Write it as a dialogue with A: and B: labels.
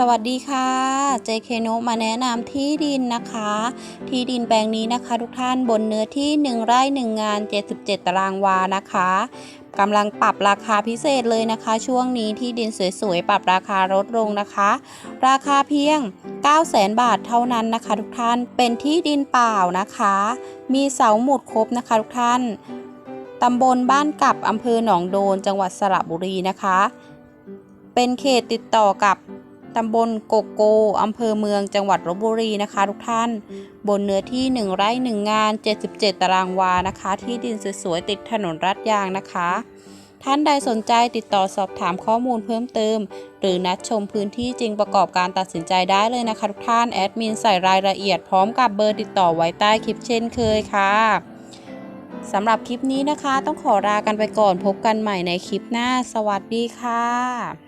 A: สวัสดีค่ะ JK โนมาแนะนำที่ดินนะคะ ที่ดินแปลงนี้นะคะ ทุกท่านบนเนื้อที่ 1 ไร่ 1 งาน 77 ตารางวานะคะกำลังปรับราคาพิเศษเลยนะคะ ช่วงนี้ที่ดินสวยๆ ปรับราคาลดลงนะคะ ราคาเพียง 900,000บาทเท่านั้นนะคะ ทุกท่านเป็นที่ดินเปล่านะคะ มีเสาหมุดครบนะคะ ทุกท่านตำบลบ้านกับอำเภอหนองโดน จังหวัดสระบุรีนะคะ เป็นเขตติดต่อกับ ตำบลโกโกอำเภอเมืองจังหวัดลบบุรีนะคะทุกท่าน บนเนื้อที่ 1 ไร่ 1 งาน 77 ตารางวานะคะ ที่ดินสวยๆ ติดถนนรัดยางนะคะ ท่านใดสนใจติดต่อสอบถามข้อมูลเพิ่มเติม หรือนัดชมพื้นที่จริงประกอบการตัดสินใจได้เลยนะคะทุกท่าน แอดมินใส่รายละเอียดพร้อมกับเบอร์ติดต่อไว้ใต้คลิปเช่นเคยค่ะสำหรับคลิปนี้นะคะ ต้องขอลากันไปก่อนพบกันใหม่ในคลิปหน้า สวัสดีค่ะ